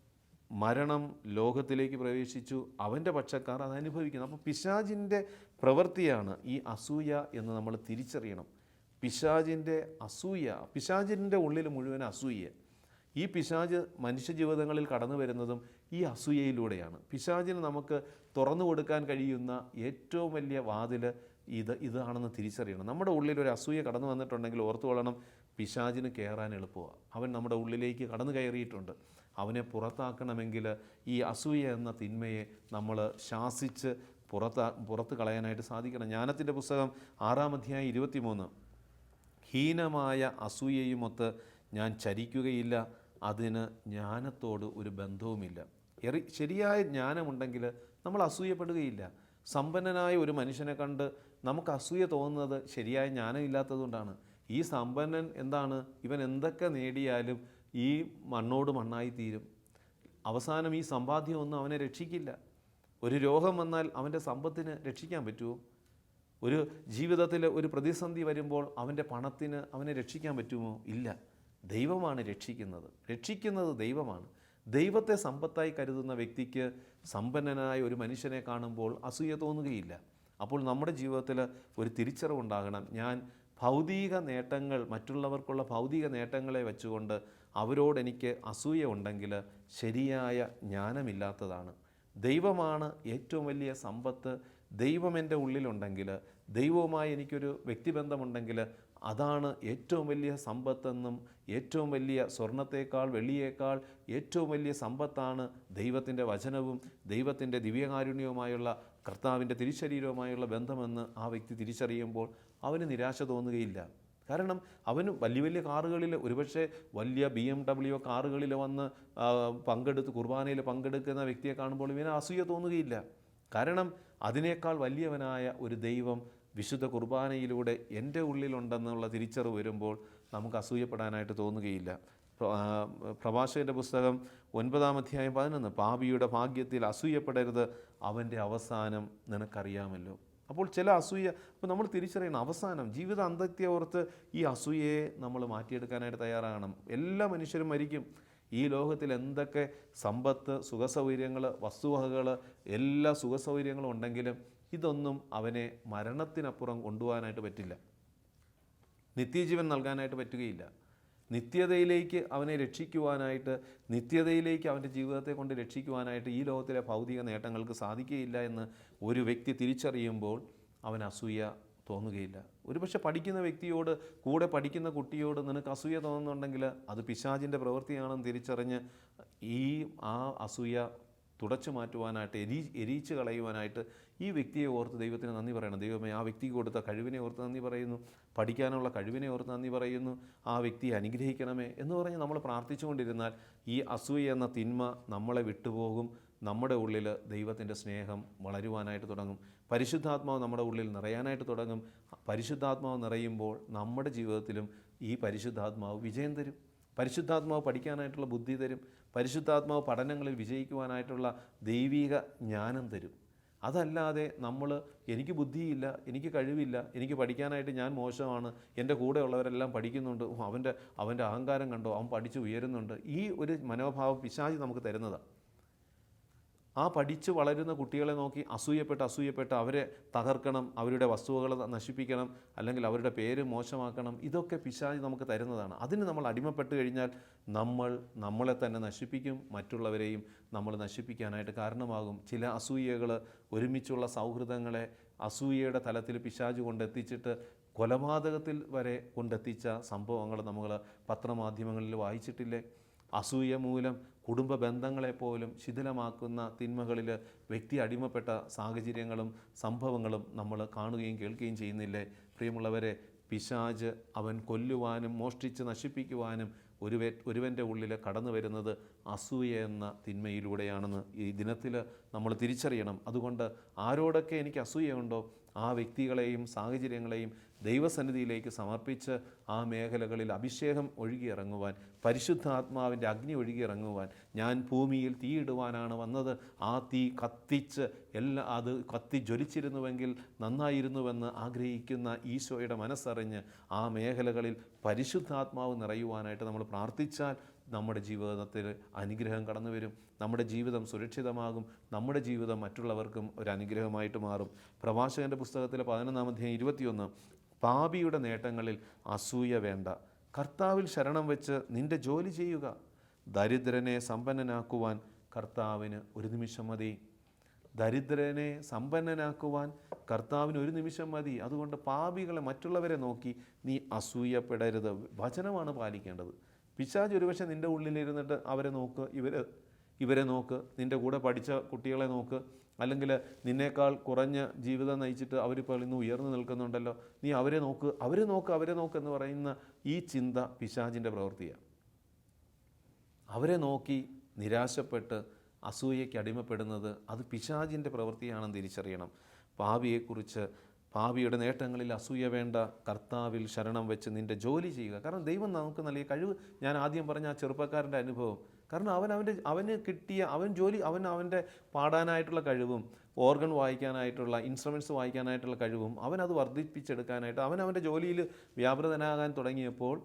മരണം ലോകത്തിലേക്ക് പ്രവേശിച്ചു. അവന്റെ പക്ഷക്കാർ അത് അനുഭവിക്കുന്നു അപ്പോൾ പിശാജിന്റെ പ്രവൃത്തിയാണ് ഈ അസൂയ എന്ന് നമ്മൾ തിരിച്ചറിയണം. പിശാജിന്റെ അസൂയ പിശാജിന്റെ ഉള്ളിൽ മുഴുവൻ അസൂയ. ഈ പിശാജ് മനുഷ്യജീവിതങ്ങളിൽ കടന്നു വരുന്നതും ഈ അസൂയയിലൂടെയാണ്. പിശാജിന് നമുക്ക് തുറന്നു കൊടുക്കാൻ കഴിയുന്ന ഏറ്റവും വലിയ വാതിൽ ഇത് ഇതാണെന്ന് തിരിച്ചറിയണം. നമ്മുടെ ഉള്ളിൽ ഒരു അസൂയ കടന്നു വന്നിട്ടുണ്ടെങ്കിൽ ഓർത്തുകൊള്ളണം പിശാജിന് കയറാൻ എളുപ്പമാണ്. അവൻ നമ്മുടെ ഉള്ളിലേക്ക് കടന്നു കയറിയിട്ടുണ്ട്. അവനെ പുറത്താക്കണമെങ്കിൽ ഈ അസൂയ എന്ന തിന്മയെ നമ്മൾ ശാസിച്ച് പുറത്താ പുറത്ത് കളയാനായിട്ട് സാധിക്കണം. ജ്ഞാനത്തിന്റെ പുസ്തകം ആറാം അധ്യായം ഇരുപത്തിമൂന്ന്. ഹീനമായ അസൂയയുമൊത്ത് ഞാൻ ചരിക്കുകയില്ല അതിന് ജ്ഞാനത്തോട് ഒരു ബന്ധവുമില്ല. എറി ശരിയായ ജ്ഞാനമുണ്ടെങ്കിൽ നമ്മൾ അസൂയപ്പെടുകയില്ല. സമ്പന്നനായ ഒരു മനുഷ്യനെ കണ്ട് നമുക്ക് അസൂയ തോന്നുന്നത് ശരിയായ ജ്ഞാനം ഇല്ലാത്തതുകൊണ്ടാണ്. ഈ സമ്പന്നൻ എന്താണ്? ഇവൻ എന്തൊക്കെ നേടിയാലും ഈ മണ്ണോട് മണ്ണായി തീരും. അവസാനം ഈ സമ്പാദ്യമൊന്നും അവനെ രക്ഷിക്കില്ല. ഒരു രോഗം വന്നാൽ അവന്റെ സമ്പത്തിന് രക്ഷിക്കാൻ പറ്റുമോ? ഒരു ജീവിതത്തിൽ ഒരു പ്രതിസന്ധി വരുമ്പോൾ അവന്റെ പണത്തിന് അവനെ രക്ഷിക്കാൻ പറ്റുമോ? ഇല്ല. ദൈവമാണ് രക്ഷിക്കുന്നത്. രക്ഷിക്കുന്നത് ദൈവമാണ്. ദൈവത്തെ സമ്പത്തായി കരുതുന്ന വ്യക്തിക്ക് സമ്പന്നനായ ഒരു മനുഷ്യനെ കാണുമ്പോൾ അസൂയ തോന്നുകയില്ല. അപ്പോൾ നമ്മുടെ ജീവിതത്തിൽ ഒരു തിരിച്ചറിവുണ്ടാകണം. ഞാൻ ഭൗതിക നേട്ടങ്ങൾ മറ്റുള്ളവർക്കുള്ള ഭൗതിക നേട്ടങ്ങളെ വെച്ചുകൊണ്ട് അവരോട് എനിക്ക് അസൂയ ഉണ്ടെങ്കിൽ ശരിയായ ജ്ഞാനമില്ലാത്തതാണ്. ദൈവമാണ് ഏറ്റവും വലിയ സമ്പത്ത്. ദൈവം എന്റെ ഉള്ളിലുണ്ടെങ്കിൽ ദൈവവുമായി എനിക്കൊരു വ്യക്തിബന്ധമുണ്ടെങ്കിൽ അതാണ് ഏറ്റവും വലിയ സമ്പത്തെന്നും ഏറ്റവും വലിയ സ്വർണത്തേക്കാൾ വെള്ളിയേക്കാൾ ഏറ്റവും വലിയ സമ്പത്താണ് ദൈവത്തിന്റെ വചനവും ദൈവത്തിന്റെ ദിവ്യകാരുണ്യവുമായുള്ള കർത്താവിന്റെ തിരിശരീരവുമായുള്ള ബന്ധമെന്ന് ആ വ്യക്തി തിരിച്ചറിയുമ്പോൾ അവന് നിരാശ തോന്നുകയില്ല. കാരണം അവന് വലിയ വലിയ കാറുകളിൽ ഒരുപക്ഷെ വലിയ ബി എം ഡബ്ല്യു കാറുകളിൽ വന്ന് പങ്കെടുത്ത് കുർബാനയിൽ പങ്കെടുക്കുന്ന വ്യക്തിയെ കാണുമ്പോൾ ഇവന് അസൂയ തോന്നുകയില്ല. കാരണം അതിനേക്കാൾ വലിയവനായ ഒരു ദൈവം വിശുദ്ധ കുർബാനയിലൂടെ എന്റെ ഉള്ളിലുണ്ടെന്നുള്ള തിരിച്ചറിവ് വരുമ്പോൾ നമുക്ക് അസൂയപ്പെടാനായിട്ട് തോന്നുകയില്ല. പ്രഭാഷകന്റെ പുസ്തകം ഒൻപതാം അധ്യായം പതിനൊന്ന് പാപിയുടെ ഭാഗ്യത്തിൽ അസൂയപ്പെടരുത് അവന്റെ അവസാനം നിനക്കറിയാമല്ലോ. അപ്പോൾ ചില അസൂയ അപ്പോൾ നമ്മൾ തിരിച്ചറിയണം അവസാനം ജീവിത അന്ത്യത്തെ ഓർത്ത് ഈ അസൂയയെ നമ്മൾ മാറ്റിയെടുക്കാനായിട്ട് തയ്യാറാകണം. എല്ലാ മനുഷ്യരും മരിക്കും. ഈ ലോകത്തിൽ എന്തൊക്കെ സമ്പത്ത് സുഖസൗകര്യങ്ങൾ വസ്തുവകകൾ എല്ലാ സുഖസൗകര്യങ്ങളും ഉണ്ടെങ്കിലും ഇതൊന്നും അവനെ മരണത്തിനപ്പുറം കൊണ്ടുപോകാനായിട്ട് പറ്റില്ല. നിത്യജീവൻ നൽകാനായിട്ട് പറ്റുകയില്ല. നിത്യതയിലേക്ക് അവനെ രക്ഷിക്കുവാനായിട്ട് നിത്യതയിലേക്ക് അവന്റെ ജീവിതത്തെ കൊണ്ട് രക്ഷിക്കുവാനായിട്ട് ഈ ലോകത്തിലെ ഭൗതിക നേട്ടങ്ങൾക്ക് സാധിക്കുകയില്ല എന്ന് ഒരു വ്യക്തി തിരിച്ചറിയുമ്പോൾ അവൻ അസൂയ തോന്നുകയില്ല. ഒരുപക്ഷെ പഠിക്കുന്ന വ്യക്തിയോട് കൂടെ പഠിക്കുന്ന കുട്ടിയോട് നിനക്ക് അസൂയ തോന്നുന്നുണ്ടെങ്കിൽ അത് പിശാചിന്റെ പ്രവൃത്തിയാണെന്ന് തിരിച്ചറിഞ്ഞ് ഈ ആ അസൂയ തുടച്ചു മാറ്റുവാനായിട്ട് എരി എരിയിച്ച് കളയുവാനായിട്ട് ഈ വ്യക്തിയെ ഓർത്ത് ദൈവത്തിന് നന്ദി പറയണം. ദൈവമേ ആ വ്യക്തിക്ക് കൊടുത്ത കഴിവിനെ ഓർത്ത് നന്ദി പറയുന്നു. പഠിക്കാനുള്ള കഴിവിനെ ഓർത്ത് നന്ദി പറയുന്നു. ആ വ്യക്തിയെ അനുഗ്രഹിക്കണമേ എന്ന് പറഞ്ഞ് നമ്മൾ പ്രാർത്ഥിച്ചുകൊണ്ടിരുന്നാൽ ഈ അസൂയ എന്ന തിന്മ നമ്മളെ വിട്ടുപോകും. നമ്മുടെ ഉള്ളിൽ ദൈവത്തിന്റെ സ്നേഹം വളരുവാനായിട്ട് തുടങ്ങും. പരിശുദ്ധാത്മാവ് നമ്മുടെ ഉള്ളിൽ നിറയാനായിട്ട് തുടങ്ങും. പരിശുദ്ധാത്മാവ് നിറയുമ്പോൾ നമ്മുടെ ജീവിതത്തിലും ഈ പരിശുദ്ധാത്മാവ് വിജയം തരും. പരിശുദ്ധാത്മാവ് പഠിക്കാനായിട്ടുള്ള ബുദ്ധി തരും. പരിശുദ്ധാത്മാവ് പഠനങ്ങളിൽ വിജയിക്കുവാനായിട്ടുള്ള ദൈവിക ജ്ഞാനം തരും. അതല്ലാതെ നമ്മൾ എനിക്ക് ബുദ്ധിയില്ല എനിക്ക് കഴിവില്ല എനിക്ക് പഠിക്കാനായിട്ട് ഞാൻ മോശമാണ് എന്റെ കൂടെ ഉള്ളവരെല്ലാം പഠിക്കുന്നുണ്ട് അവന്റെ അവന്റെ അഹങ്കാരം കണ്ടോ അവൻ പഠിച്ച് ഉയരുന്നുണ്ട് ഈ ഒരു മനോഭാവം പിശാചി നമുക്ക് തരുന്നതാണ് ആ പഠിച്ച് വളരുന്ന കുട്ടികളെ നോക്കി അസൂയപ്പെട്ട് അസൂയപ്പെട്ട് അവരെ തകർക്കണം അവരുടെ വസ്തുവകൾ നശിപ്പിക്കണം അല്ലെങ്കിൽ അവരുടെ പേര് മോശമാക്കണം ഇതൊക്കെ പിശാചി നമുക്ക് തരുന്നതാണ്. അതിന് നമ്മൾ അടിമപ്പെട്ട് കഴിഞ്ഞാൽ നമ്മൾ നമ്മളെ തന്നെ നശിപ്പിക്കും മറ്റുള്ളവരെയും നമ്മൾ നശിപ്പിക്കാനായിട്ട് കാരണമാകും. ചില അസൂയകൾ ഒരുമിച്ചുള്ള സൗഹൃദങ്ങളെ അസൂയയുടെ തലത്തിൽ പിശാജ് കൊണ്ടെത്തിച്ചിട്ട് കൊലപാതകത്തിൽ വരെ കൊണ്ടെത്തിച്ച സംഭവങ്ങൾ നമ്മൾ പത്രമാധ്യമങ്ങളിൽ വായിച്ചിട്ടില്ലേ? അസൂയ മൂലം കുടുംബ ബന്ധങ്ങളെപ്പോലും ശിഥിലമാക്കുന്ന തിന്മകളിൽ വ്യക്തി അടിമപ്പെട്ട സാഹചര്യങ്ങളും സംഭവങ്ങളും നമ്മൾ കാണുകയും കേൾക്കുകയും ചെയ്യുന്നില്ലേ? പ്രിയമുള്ളവരെ പിശാജ് അവൻ കൊല്ലുവാനും മോഷ്ടിച്ച് നശിപ്പിക്കുവാനും ഒരുവേ ഒരുവന്റെ ഉള്ളിൽ കടന്നു വരുന്നത് അസൂയ എന്ന തിന്മയിലൂടെയാണെന്ന് ഈ ദിനത്തിൽ നമ്മൾ തിരിച്ചറിയണം. അതുകൊണ്ട് ആരോടൊക്കെ എനിക്ക് അസൂയയുണ്ടോ? ആ വ്യക്തികളെയും സാഹചര്യങ്ങളെയും ദൈവസന്നിധിയിലേക്ക് സമർപ്പിച്ച് ആ മേഖലകളിൽ അഭിഷേകം ഒഴുകിയിറങ്ങുവാൻ പരിശുദ്ധാത്മാവിന്റെ അഗ്നി ഒഴുകിയിറങ്ങുവാൻ ഞാൻ ഭൂമിയിൽ തീയിടുവാനാണ് വന്നത്. ആ തീ കത്തിച്ച് എല്ലാ അത് കത്തി ജ്വലിച്ചിരുന്നുവെങ്കിൽ നന്നായിരുന്നുവെന്ന് ആഗ്രഹിക്കുന്ന ഈശോയുടെ മനസ്സറിഞ്ഞ് ആ മേഖലകളിൽ പരിശുദ്ധാത്മാവ് നിറയുവാനായിട്ട് നമ്മൾ പ്രാർത്ഥിച്ചാൽ നമ്മുടെ ജീവിതത്തിൽ അനുഗ്രഹം കടന്നു വരും. നമ്മുടെ ജീവിതം സുരക്ഷിതമാകും. നമ്മുടെ ജീവിതം മറ്റുള്ളവർക്കും ഒരു അനുഗ്രഹമായിട്ട് മാറും. പ്രഭാഷകന്റെ പുസ്തകത്തിലെ പതിനൊന്നാം അധ്യായം ഇരുപത്തിയൊന്ന് പാപിയുടെ നേട്ടങ്ങളിൽ അസൂയ വേണ്ട. കർത്താവിൽ ശരണം വെച്ച് നിന്റെ ജോലി ചെയ്യുക. ദരിദ്രനെ സമ്പന്നനാക്കുവാൻ കർത്താവിന് ഒരു നിമിഷം മതി. ദരിദ്രനെ സമ്പന്നനാക്കുവാൻ കർത്താവിന് ഒരു നിമിഷം മതി. അതുകൊണ്ട് പാപികളെ മറ്റുള്ളവരെ നോക്കി നീ അസൂയപ്പെടരുത്. വചനമാണ് പാലിക്കേണ്ടത്. പിശാജ് ഒരുപക്ഷെ നിന്റെ ഉള്ളിലിരുന്നിട്ട് അവരെ നോക്ക് ഇവരെ ഇവരെ നോക്ക് നിന്റെ കൂടെ പഠിച്ച കുട്ടികളെ നോക്ക്. അല്ലെങ്കിൽ നിന്നേക്കാൾ കുറഞ്ഞ ജീവിതം നയിച്ചിട്ട് അവരിപ്പോൾ ഇന്ന് ഉയർന്നു നിൽക്കുന്നുണ്ടല്ലോ. നീ അവരെ നോക്ക് അവരെ നോക്ക് അവരെ നോക്ക് എന്ന് പറയുന്ന ഈ ചിന്ത പിശാജിന്റെ പ്രവൃത്തിയാണ്. അവരെ നോക്കി നിരാശപ്പെട്ട് അസൂയയ്ക്ക് അടിമപ്പെടുന്നത് അത് പിശാജിന്റെ പ്രവൃത്തിയാണെന്ന് തിരിച്ചറിയണം. പാപിയെക്കുറിച്ച് പാപിയുടെ നേട്ടങ്ങളിൽ അസൂയ വേണ്ട കർത്താവിൽ ശരണം വെച്ച് നിന്റെ ജോലി ചെയ്യുക. കാരണം ദൈവം നമുക്ക് നൽകിയ കഴിവ് ഞാൻ ആദ്യം പറഞ്ഞ ആ ചെറുപ്പക്കാരന്റെ അനുഭവം. കാരണം അവൻ അവന്റെ അവന് കിട്ടിയ അവൻ ജോലി അവൻ അവന്റെ പാടാനായിട്ടുള്ള കഴിവും ഓർഗൻ വായിക്കാനായിട്ടുള്ള ഇൻസ്ട്രുമെന്റ്സ് വായിക്കാനായിട്ടുള്ള കഴിവും അവൻ അത് വർദ്ധിപ്പിച്ചെടുക്കാനായിട്ട് അവൻ അവന്റെ ജോലിയിൽ വ്യാപൃതനാകാൻ തുടങ്ങിയപ്പോൾ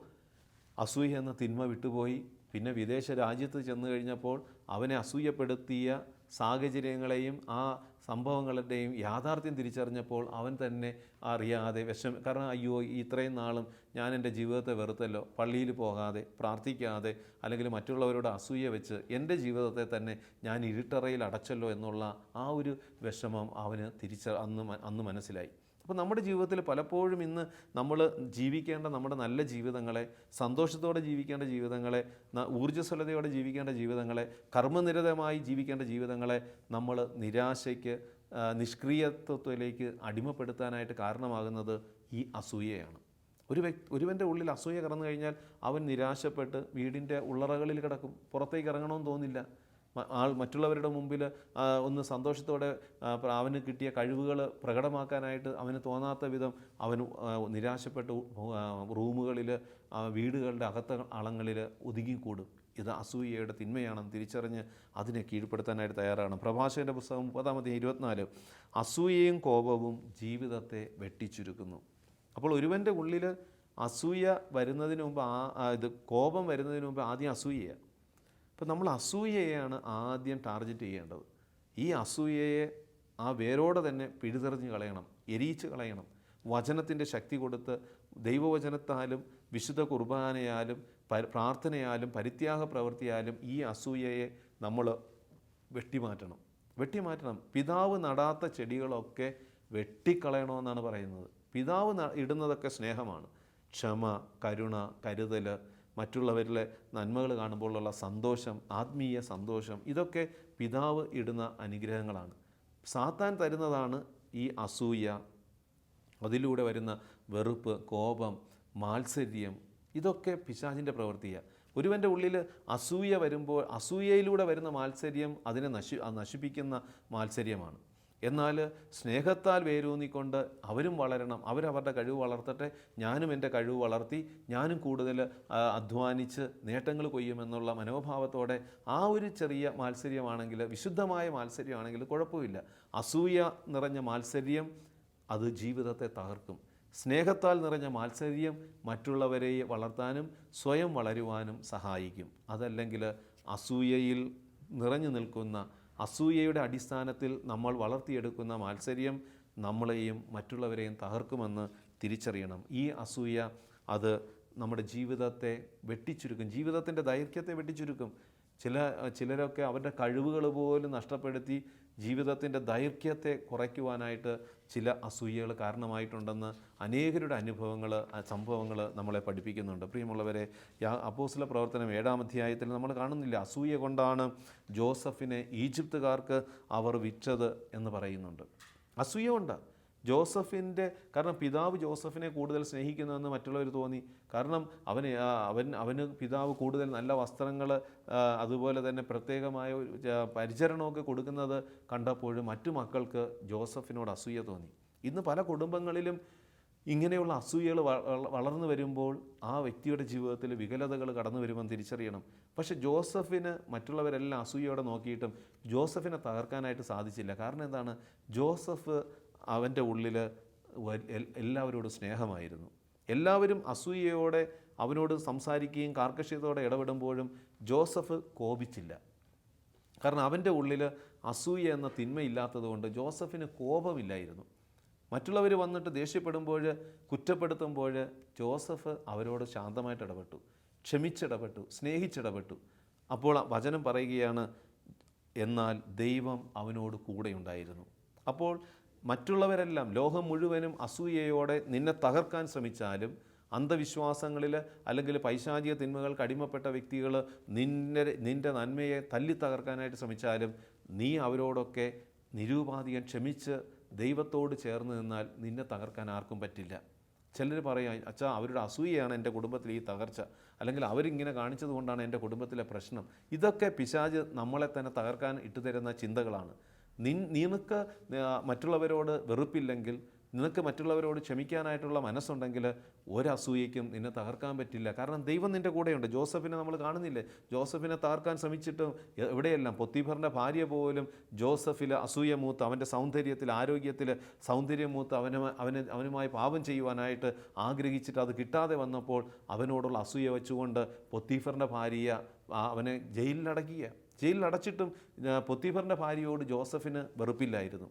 അസൂയ എന്ന തിന്മ വിട്ടുപോയി. പിന്നെ വിദേശ രാജ്യത്ത് ചെന്ന് കഴിഞ്ഞപ്പോൾ അവനെ അസൂയപ്പെടുത്തിയ സാഹചര്യങ്ങളെയും ആ സംഭവങ്ങളുടെയും യാഥാർത്ഥ്യം തിരിച്ചറിഞ്ഞപ്പോൾ അവൻ തന്നെ അറിയാതെ വിഷമ. കാരണം അയ്യോ ഇത്രയും നാളും ഞാൻ എന്റെ ജീവിതത്തെ വെറുത്തല്ലോ. പള്ളിയിൽ പോകാതെ പ്രാർത്ഥിക്കാതെ അല്ലെങ്കിൽ മറ്റുള്ളവരോട് അസൂയ വെച്ച് എന്റെ ജീവിതത്തെ തന്നെ ഞാൻ ഇരുട്ടറയിൽ അടച്ചല്ലോ എന്നുള്ള ആ ഒരു വിഷമം അവന് തിരിച്ച അന്ന് അന്ന് മനസ്സിലായി. അപ്പോൾ നമ്മുടെ ജീവിതത്തിൽ പലപ്പോഴും ഇന്ന് നമ്മൾ ജീവിക്കേണ്ട നമ്മുടെ നല്ല ജീവിതങ്ങളെ സന്തോഷത്തോടെ ജീവിക്കേണ്ട ജീവിതങ്ങളെ ഊർജസ്വലതയോടെ ജീവിക്കേണ്ട ജീവിതങ്ങളെ കർമ്മനിരതമായി ജീവിക്കേണ്ട ജീവിതങ്ങളെ നമ്മൾ നിരാശയ്ക്ക് നിഷ്ക്രിയത്വത്തിലേക്ക് അടിമപ്പെടുത്താനായിട്ട് കാരണമാകുന്നത് ഈ അസൂയയാണ്. ഒരു വ്യക്തി ഒരുവന്റെ ഉള്ളിൽ അസൂയ കടന്നു കഴിഞ്ഞാൽ അവൻ നിരാശപ്പെട്ട് വീടിന്റെ ഉള്ളറകളിൽ കിടക്കും പുറത്തേക്ക് ഇറങ്ങണമെന്ന് തോന്നില്ല. ആൾ മറ്റുള്ളവരുടെ മുമ്പിൽ ഒന്ന് സന്തോഷത്തോടെ അവന് കിട്ടിയ കഴിവുകൾ പ്രകടമാക്കാനായിട്ട് അവന് തോന്നാത്ത വിധം അവൻ നിരാശപ്പെട്ട് റൂമുകളിൽ വീടുകളുടെ അകത്ത അളങ്ങളിൽ ഒതുങ്ങിക്കൂടും. ഇത് അസൂയയുടെ തിന്മയാണെന്ന് തിരിച്ചറിഞ്ഞ് അതിനെ കീഴ്പ്പെടുത്താനായിട്ട് തയ്യാറാണ്. പ്രഭാഷകന്റെ പുസ്തകം മുപ്പതാമത്തെ ഇരുപത്തിനാല്. അസൂയയും കോപവും ജീവിതത്തെ വെട്ടിച്ചുരുക്കുന്നു. അപ്പോൾ ഒരുവന്റെ ഉള്ളിൽ അസൂയ വരുന്നതിന് മുമ്പ് ആ, ഇത് കോപം വരുന്നതിന് മുമ്പ് ആദ്യം അസൂയയാണ് അപ്പോൾ നമ്മൾ അസൂയയാണ് ആദ്യം ടാർഗറ്റ് ചെയ്യേണ്ടത്. ഈ അസൂയയെ ആ വേരോടെ തന്നെ പിഴുതെറിഞ്ഞ് കളയണം എരിയിച്ച് കളയണം. വചനത്തിന്റെ ശക്തി കൊടുത്ത് ദൈവവചനത്താലും വിശുദ്ധ കുർബാനയാലും പ്രാർത്ഥനയാലും പരിത്യാഗ പ്രവൃത്തിയാലും ഈ അസൂയയെ നമ്മൾ വെട്ടിമാറ്റണം. വെട്ടിമാറ്റണം. പിതാവ് നടാത്ത ചെടികളൊക്കെ വെട്ടിക്കളയണമെന്നാണ് പറയുന്നത്. പിതാവ് ഇടുന്നതൊക്കെ സ്നേഹമാണ്. ക്ഷമ കരുണ കരുതൽ മറ്റുള്ളവരിലെ നന്മകൾ കാണുമ്പോഴുള്ള സന്തോഷം ആത്മീയ സന്തോഷം ഇതൊക്കെ പിതാവ് ഇടുന്ന അനുഗ്രഹങ്ങളാണ്. സാത്താൻ തരുന്നതാണ് ഈ അസൂയ അതിലൂടെ വരുന്ന വെറുപ്പ് കോപം മാത്സര്യം ഇതൊക്കെ പിശാചിന്റെ പ്രവൃത്തിയാണ് ഒരുവന്റെ ഉള്ളിൽ അസൂയ വരുമ്പോൾ അസൂയയിലൂടെ വരുന്ന മാത്സര്യം അതിനെ നശി നശിപ്പിക്കുന്ന മാത്സര്യമാണ്. എന്നാൽ സ്നേഹത്താൽ വേരൂന്നിക്കൊണ്ട് അവരും വളരണം. അവരവരുടെ കഴിവ് വളർത്തട്ടെ. ഞാനും എന്റെ കഴിവ് വളർത്തി ഞാനും കൂടുതൽ അധ്വാനിച്ച് നേട്ടങ്ങൾ കൊയ്യുമെന്നുള്ള മനോഭാവത്തോടെ ആ ഒരു ചെറിയ മാത്സര്യമാണെങ്കിൽ വിശുദ്ധമായ മാത്സര്യമാണെങ്കിൽ കുഴപ്പമില്ല. അസൂയ നിറഞ്ഞ മാത്സര്യം അത് ജീവിതത്തെ തകർക്കും. സ്നേഹത്താൽ നിറഞ്ഞ മാത്സര്യം മറ്റുള്ളവരെ വളർത്താനും സ്വയം വളരുവാനും സഹായിക്കും. അതല്ലെങ്കിൽ അസൂയയിൽ നിറഞ്ഞു നിൽക്കുന്ന അസൂയയുടെ അടിസ്ഥാനത്തിൽ നമ്മൾ വളർത്തിയെടുക്കുന്ന മാത്സര്യം നമ്മളെയും മറ്റുള്ളവരെയും തകർക്കുമെന്ന് തിരിച്ചറിയണം. ഈ അസൂയ അത് നമ്മുടെ ജീവിതത്തെ വെട്ടിച്ചുരുക്കും. ജീവിതത്തിന്റെ ദൈർഘ്യത്തെ വെട്ടിച്ചുരുക്കും. ചില ചിലരൊക്കെ അവരുടെ കഴിവുകൾ പോലും നഷ്ടപ്പെടുത്തി ജീവിതത്തിന്റെ ദൈർഘ്യത്തെ കുറയ്ക്കുവാനായിട്ട് ചില അസൂയകൾ കാരണമായിട്ടുണ്ടെന്ന് അനേകരുടെ അനുഭവങ്ങൾ സംഭവങ്ങൾ നമ്മളെ പഠിപ്പിക്കുന്നുണ്ട്. പ്രിയമുള്ളവരെ അപ്പോസ്ല പ്രവർത്തനം ഏഴാം അധ്യായത്തിൽ നമ്മൾ കാണുന്നില്ല? അസൂയ കൊണ്ടാണ് ജോസഫിനെ ഈജിപ്തുകാർക്ക് അവർ വിറ്റത് എന്ന് പറയുന്നുണ്ട്. അസൂയ കൊണ്ട്. ജോസഫിന്റെ കാരണം പിതാവ് ജോസഫിനെ കൂടുതൽ സ്നേഹിക്കുന്നതെന്ന് മറ്റുള്ളവർ തോന്നി. കാരണം അവന് അവൻ അവന് പിതാവ് കൂടുതൽ നല്ല വസ്ത്രങ്ങൾ അതുപോലെ തന്നെ പ്രത്യേകമായ പരിചരണമൊക്കെ കൊടുക്കുന്നത് കണ്ടപ്പോഴും മറ്റു മക്കൾക്ക് ജോസഫിനോട് അസൂയ തോന്നി. ഇന്ന് പല കുടുംബങ്ങളിലും ഇങ്ങനെയുള്ള അസൂയകൾ വളർന്നു വരുമ്പോൾ ആ വ്യക്തിയുടെ ജീവിതത്തിൽ വികലതകൾ കടന്നു വരുമെന്ന് തിരിച്ചറിയണം. പക്ഷേ ജോസഫിന് മറ്റുള്ളവരെല്ലാം അസൂയയോടെ നോക്കിയിട്ടും ജോസഫിനെ തകർക്കാനായിട്ട് സാധിച്ചില്ല. കാരണം എന്താണ്? ജോസഫ് അവന്റെ ഉള്ളിൽ എല്ലാവരോടും സ്നേഹമായിരുന്നു. എല്ലാവരും അസൂയയോടെ അവനോട് സംസാരിക്കുകയും കാർക്കശ്യത്തോടെ ഇടപെടുമ്പോഴും ജോസഫ് കോപിച്ചില്ല. കാരണം അവന്റെ ഉള്ളിൽ അസൂയ എന്ന തിന്മയില്ലാത്തതുകൊണ്ട് ജോസഫിന് കോപമില്ലായിരുന്നു. മറ്റുള്ളവർ വന്നിട്ട് ദേഷ്യപ്പെടുമ്പോൾ കുറ്റപ്പെടുത്തുമ്പോൾ ജോസഫ് അവരോട് ശാന്തമായിട്ട് ഇടപെട്ടു. ക്ഷമിച്ചിടപെട്ടു സ്നേഹിച്ചിടപെട്ടു. അപ്പോൾ വചനം പറയുകയാണ് എന്നാൽ ദൈവം അവനോട് കൂടെയുണ്ടായിരുന്നു. അപ്പോൾ മറ്റുള്ളവരെല്ലാം ലോകം മുഴുവനും അസൂയയോടെ നിന്നെ തകർക്കാൻ ശ്രമിച്ചാലും അന്ധവിശ്വാസങ്ങളിൽ അല്ലെങ്കിൽ പൈശാചിക തിന്മകൾക്ക് അടിമപ്പെട്ട വ്യക്തികൾ നിന്നെ നിന്റെ നന്മയെ തല്ലി തകർക്കാനായിട്ട് ശ്രമിച്ചാലും നീ അവരോടൊക്കെ നിരൂപാധികൻ ക്ഷമിച്ച് ദൈവത്തോട് ചേർന്ന് നിന്നാൽ നിന്നെ തകർക്കാൻ ആർക്കും പറ്റില്ല. ചിലർ പറയാം അച്ഛാ അവരുടെ അസൂയയാണ് എന്റെ കുടുംബത്തിൽ ഈ തകർച്ച. അല്ലെങ്കിൽ അവരിങ്ങനെ കാണിച്ചത് കൊണ്ടാണ് എന്റെ കുടുംബത്തിലെ പ്രശ്നം. ഇതൊക്കെ പിശാജ് നമ്മളെ തന്നെ തകർക്കാൻ ഇട്ടുതരുന്ന ചിന്തകളാണ്. നിൻ നിനക്ക് മറ്റുള്ളവരോട് വെറുപ്പില്ലെങ്കിൽ നിനക്ക് മറ്റുള്ളവരോട് ക്ഷമിക്കാനായിട്ടുള്ള മനസ്സുണ്ടെങ്കിൽ ഒരസൂയയ്ക്കും നിന്നെ തകർക്കാൻ പറ്റില്ല. കാരണം ദൈവം നിന്റെ കൂടെയുണ്ട്. ജോസഫിനെ നമ്മൾ കാണുന്നില്ലേ? ജോസഫിനെ തകർക്കാൻ ശ്രമിച്ചിട്ടും എവിടെയെല്ലാം? പൊത്തിഫറിന്റെ ഭാര്യ പോലും ജോസഫിൽ അസൂയ മൂത്ത് അവന്റെ സൗന്ദര്യത്തിൽ ആരോഗ്യത്തിൽ സൗന്ദര്യം മൂത്ത് അവന് അവന് അവനുമായി പാപം ചെയ്യുവാനായിട്ട് ആഗ്രഹിച്ചിട്ട് അത് കിട്ടാതെ വന്നപ്പോൾ അവനോടുള്ള അസൂയ വെച്ചുകൊണ്ട് പൊത്തിഫറിന്റെ ഭാര്യ അവനെ ജയിലിലടക്കുക ജയിലിലടച്ചിട്ടും അടച്ചിട്ടും പൊത്തീഫറിന്റെ ഭാര്യയോട് ജോസഫിന് വെറുപ്പില്ലായിരുന്നു.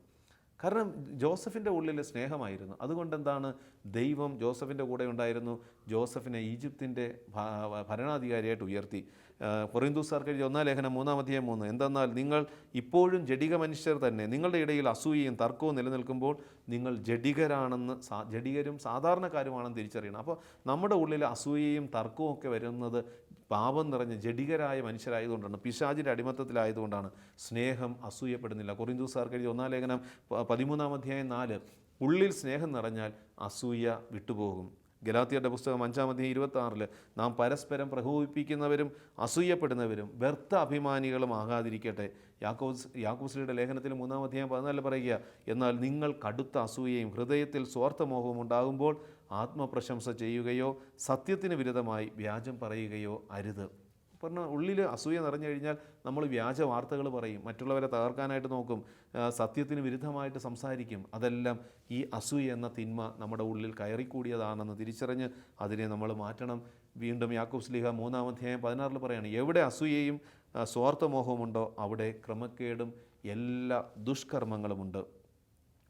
കാരണം ജോസഫിന്റെ ഉള്ളിൽ സ്നേഹമായിരുന്നു. അതുകൊണ്ട് എന്താണ് ദൈവം ജോസഫിന്റെ കൂടെ ഉണ്ടായിരുന്നു. ജോസഫിനെ ഈജിപ്തിന്റെ ഭരണാധികാരിയായിട്ട് ഉയർത്തി. കൊറിന്തൂസാർക്ക് എഴുതിയ ഒന്നാം ലേഖനം മൂന്നാം അധ്യായം മൂന്ന്. എന്തെന്നാൽ നിങ്ങൾ ഇപ്പോഴും ജഡിക മനുഷ്യർ തന്നെ നിങ്ങളുടെ ഇടയിൽ അസൂയയും തർക്കവും നിലനിൽക്കുമ്പോൾ നിങ്ങൾ ജഡികരാണെന്ന് സാ ജഡികരും സാധാരണക്കാരുമാണെന്ന് തിരിച്ചറിയണം. അപ്പോൾ നമ്മുടെ ഉള്ളിൽ അസൂയയും തർക്കവും ഒക്കെ വരുന്നത് പാപം നിറഞ്ഞ ജഡികരായ മനുഷ്യരായതുകൊണ്ടാണ്. പിശാചിന്റെ അടിമത്തത്തിലായതുകൊണ്ടാണ്. സ്നേഹം അസൂയപ്പെടുന്നില്ല. കൊറിന്തൂസാർക്ക് എഴുതിയ ഒന്നാം ലേഖനം പതിമൂന്നാം അധ്യായം നാല്. ഉള്ളിൽ സ്നേഹം നിറഞ്ഞാൽ അസൂയ വിട്ടുപോകും. ഗലാത്തിയുടെ പുസ്തകം അഞ്ചാം അധ്യായം ഇരുപത്തി ആറിൽ നാം പരസ്പരം പ്രകോപിപ്പിക്കുന്നവരും അസൂയപ്പെടുന്നവരും വ്യർത്ഥ അഭിമാനികളും ആകാതിരിക്കട്ടെ. യാക്കോസ് യാക്കോസ്ലിയുടെ ലേഖനത്തിൽ മൂന്നാം അധ്യായം പതിനാലിൽ പറയുക എന്നാൽ നിങ്ങൾ കടുത്ത അസൂയയും ഹൃദയത്തിൽ സ്വാർത്ഥമോഹവും ഉണ്ടാകുമ്പോൾ ആത്മപ്രശംസ ചെയ്യുകയോ സത്യത്തിന് വിരുദ്ധമായി വ്യാജം പറയുകയോ അരുത്. പറഞ്ഞാൽ ഉള്ളിൽ അസൂയ നിറഞ്ഞു കഴിഞ്ഞാൽ നമ്മൾ വ്യാജ വാർത്തകൾ പറയും മറ്റുള്ളവരെ തകർക്കാനായിട്ട് നോക്കും സത്യത്തിന് വിരുദ്ധമായിട്ട് സംസാരിക്കും. അതെല്ലാം ഈ അസൂയ എന്ന തിന്മ നമ്മുടെ ഉള്ളിൽ കയറിക്കൂടിയതാണെന്ന് തിരിച്ചറിഞ്ഞ് അതിനെ നമ്മൾ മാറ്റണം. വീണ്ടും യാക്കൂബ് സ്ലിഹ മൂന്നാം അധ്യായം പതിനാറിൽ പറയാണ് എവിടെ അസൂയയും സ്വാർത്ഥമോഹമുണ്ടോ അവിടെ ക്രമക്കേടും എല്ലാ ദുഷ്കർമ്മങ്ങളുമുണ്ട്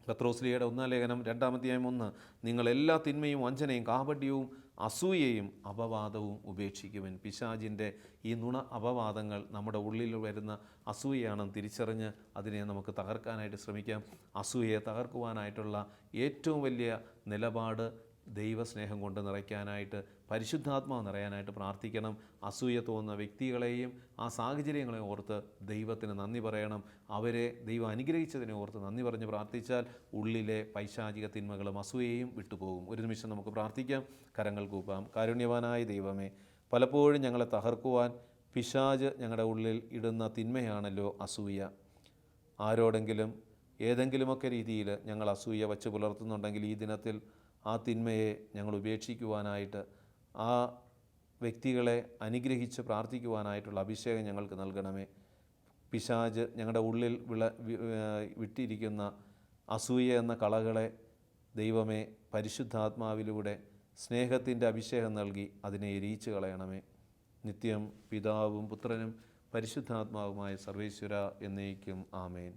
പത്രോസ്ലിയുടെ ഒന്നാം ലേഖനം രണ്ടാമധ്യായം ഒന്ന് നിങ്ങൾ എല്ലാ തിന്മയും വഞ്ചനയും കാപട്യവും അസൂയയും അപവാദവും ഉപേക്ഷിക്കുവൻ പിശാജിന്റെ ഈ നുണ അപവാദങ്ങൾ നമ്മുടെ ഉള്ളിൽ വരുന്ന അസൂയയാണെന്ന് തിരിച്ചറിഞ്ഞ് അതിനെ നമുക്ക് തകർക്കാനായിട്ട് ശ്രമിക്കാം. അസൂയയെ തകർക്കുവാനായിട്ടുള്ള ഏറ്റവും വലിയ നിലപാട് ദൈവസ്നേഹം കൊണ്ട് നിറയ്ക്കാനായിട്ട് പരിശുദ്ധാത്മാവ് നിറയാനായിട്ട് പ്രാർത്ഥിക്കണം. അസൂയ തോന്നുന്ന വ്യക്തികളെയും ആ സാഹചര്യങ്ങളെയും ഓർത്ത് ദൈവത്തിന് നന്ദി പറയണം. അവരെ ദൈവം അനുഗ്രഹിച്ചതിനെ ഓർത്ത് നന്ദി പറഞ്ഞ് പ്രാർത്ഥിച്ചാൽ ഉള്ളിലെ പൈശാചിക തിന്മകളും അസൂയയും വിട്ടുപോകും. ഒരു നിമിഷം നമുക്ക് പ്രാർത്ഥിക്കാം. കരങ്ങൾ കൂപ്പാം. കാരുണ്യവാനായ ദൈവമേ പലപ്പോഴും ഞങ്ങളെ തകർക്കുവാൻ പിശാജ് ഞങ്ങളുടെ ഉള്ളിൽ ഇടുന്ന തിന്മയാണല്ലോ അസൂയ. ആരോടെങ്കിലും ഏതെങ്കിലുമൊക്കെ രീതിയിൽ ഞങ്ങൾ അസൂയ വച്ച് പുലർത്തുന്നുണ്ടെങ്കിൽ ഈ ദിനത്തിൽ ആ തിന്മയെ ഞങ്ങൾ ഉപേക്ഷിക്കുവാനായിട്ട് ആ വ്യക്തികളെ അനുഗ്രഹിച്ച് പ്രാർത്ഥിക്കുവാനായിട്ടുള്ള അഭിഷേകം ഞങ്ങൾക്ക് നൽകണമേ. പിശാജ് ഞങ്ങളുടെ ഉള്ളിൽ വിള വിട്ടിരിക്കുന്ന അസൂയ എന്ന കളകളെ ദൈവമേ പരിശുദ്ധാത്മാവിലൂടെ സ്നേഹത്തിന്റെ അഭിഷേകം നൽകി അതിനെ എരിയിച്ചു കളയണമേ. നിത്യം പിതാവും പുത്രനും പരിശുദ്ധാത്മാവുമായ സർവേശ്വര എന്നേക്കും ആമേൻ.